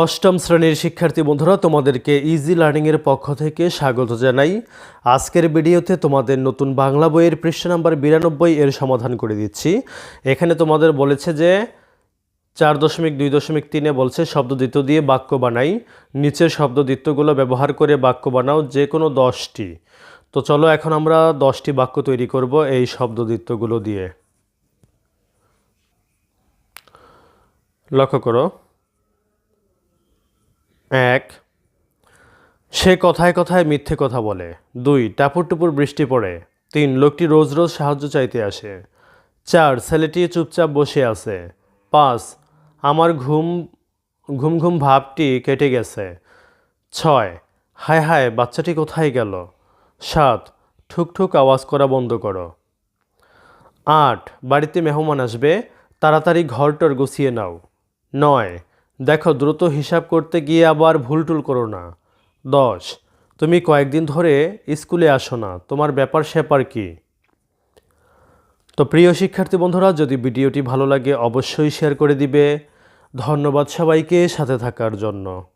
অষ্টম শ্রেণির শিক্ষার্থী বন্ধুরা, তোমাদেরকে ইজি লার্নিংয়ের পক্ষ থেকে স্বাগত জানাই। আজকের ভিডিওতে তোমাদের নতুন বাংলা বইয়ের পৃষ্ঠা নাম্বার বিরানব্বই এর সমাধান করে দিচ্ছি। এখানে তোমাদের বলেছে যে, চার দশমিক দুই দশমিক তিনে বলছে শব্দদ্বিত্ব দিয়ে বাক্য বানাই। নিচের শব্দদ্বিত্বগুলো ব্যবহার করে বাক্য বানাও যে কোনো দশটি। তো চলো এখন আমরা দশটি বাক্য তৈরি করব এই শব্দ শব্দদ্বিত্বগুলো দিয়ে। লক্ষ্য করো। এক, সে কথায় কথায় মিথ্যে কথা বলে। দুই, টাপুর টুপুর বৃষ্টি পড়ে। তিন, লোকটি রোজ রোজ সাহায্য চাইতে আসে। চার, ছেলেটি চুপচাপ বসে আছে। পাঁচ, আমার ঘুম ঘুম ঘুম ভাবটি কেটে গেছে। ছয়, হায় হায়, বাচ্চাটি কোথায় গেল? সাত, ঠুক ঠুক আওয়াজ করা বন্ধ করো। আট, বাড়িতে মেহমান আসবে। তাড়াতাড়ি ঘরটর গুছিয়ে নাও। নয় দেখো, দ্রুত হিসাব করতে গিয়ে আবার ভুলটুল করো না। দশ, তুমি কয়েকদিন ধরে স্কুলে আসো না, তোমার ব্যাপার স্যাপার কি? তো প্রিয় শিক্ষার্থী বন্ধুরা, যদি ভিডিওটি ভালো লাগে, অবশ্যই শেয়ার করে দিবে। ধন্যবাদ সবাইকে সাথে থাকার জন্য।